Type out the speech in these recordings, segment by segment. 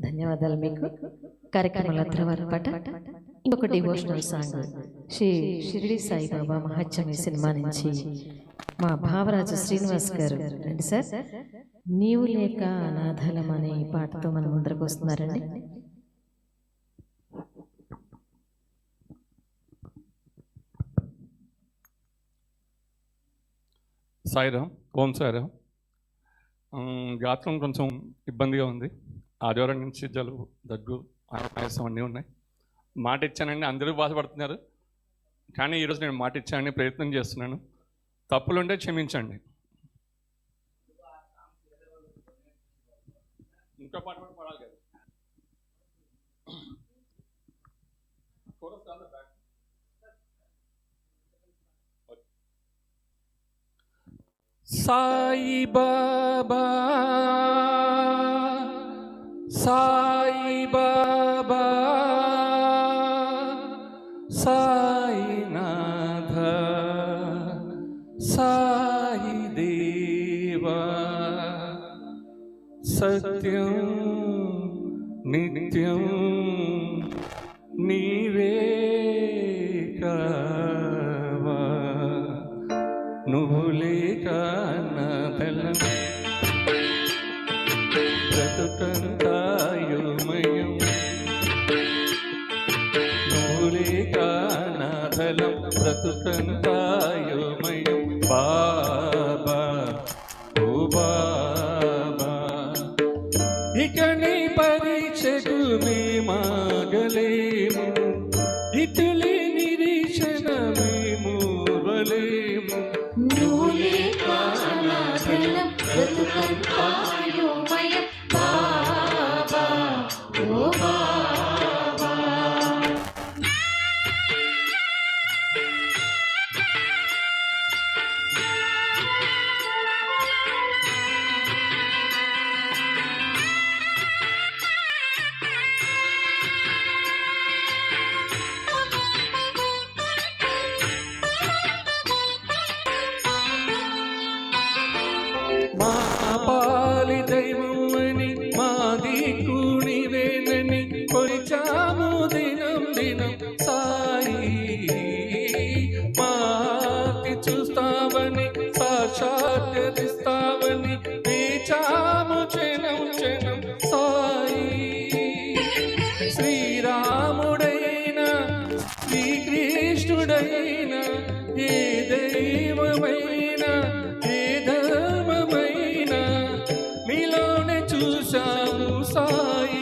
ధన్యవాదాలు మీకు. కార్యక్రమాల తర్వాత ఇంకొక డివోషనల్ సాంగ్ శ్రీ షిరిడి సాయిబాబా మహత్యమే సినిమా నుంచి మా భావరాజు శ్రీనివాస్ గారు. రండి సార్. నీవు లేక అనాథలం అనే పాటతో మన ముందరకు వస్తున్నారండి. సాయిరామ్ ఓం సాయిరామ్. గాత్రం కొంచెం ఇబ్బందిగా ఉంది. ఆదివారం నుంచి జలుబు దగ్గు ఆయాసం అన్నీ ఉన్నాయి. మాట ఇచ్చానండి అందరూ బాధపడుతున్నారు. కానీ ఈరోజు నేను మాట ఇచ్చానని ప్రయత్నం చేస్తున్నాను. తప్పులుంటే క్షమించండి. ఇంకో పాట కూడా పాడాలి కదా. Chorus సాయి బాబా సాయి బాబా సాయినాథ సాయి దేవా సత్యం నిత్యం నీవే కావా. నువ్వు లేక నా బలం బ్రతుకంతాయుమయం నువ్వు లేక నా బలం సాయి మాకి చూస్తావని సాక్షాత్కరిస్తావని వేచాము క్షణం క్షణం సాయి. శ్రీరాముడైనా శ్రీకృష్ణుడైన ఏ దైవమైన ఏ ధర్మమైన మీలోనే చూశాము సాయి.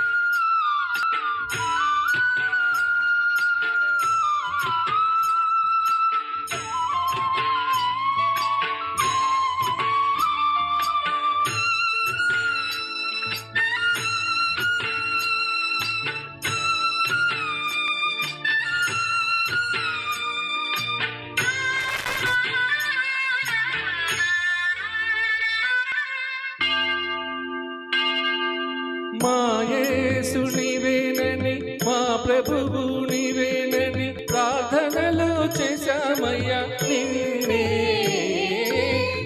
ప్రభువు నీవేనని ప్రార్థనలు చేశామయ్యా. నిన్నే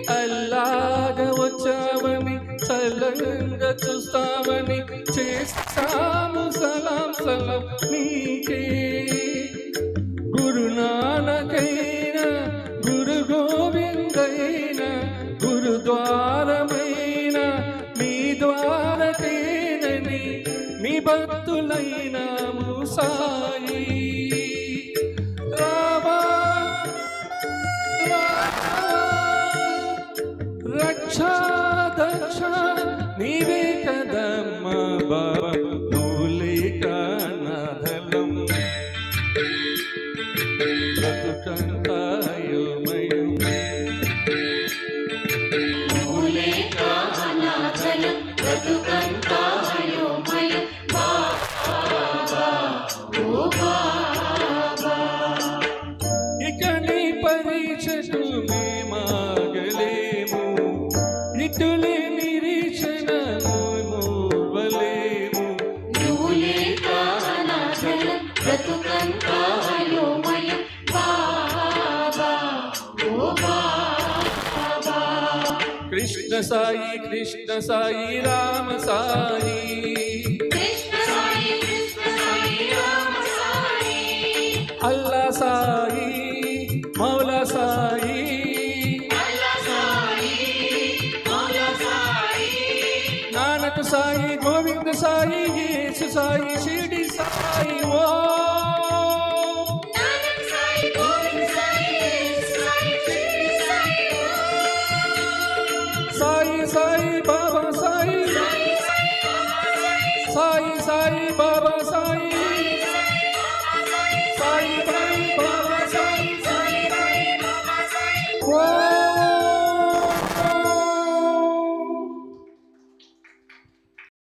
అల్లాగా వచ్చావని చల్లంగా చూస్తావని చేస్తాము. సలాం సలాం నీకే. గురునానకైనా గురు గోవిందైనా గురుద్వారమైన నీ ద్వారకేనని నిబద్ధులైనాము సాయి. రావా రావా, రక్షా దక్ష నీవే కదమ్మ బాబా కృష్ణ సాయి కృష్ణ సాయి రామ సాయి అల్లా సాయి మౌలా సాయి నానక్ సాయి గోవింద సాయి యేసు సాయి షిరిడి సాయి ఓ సాయి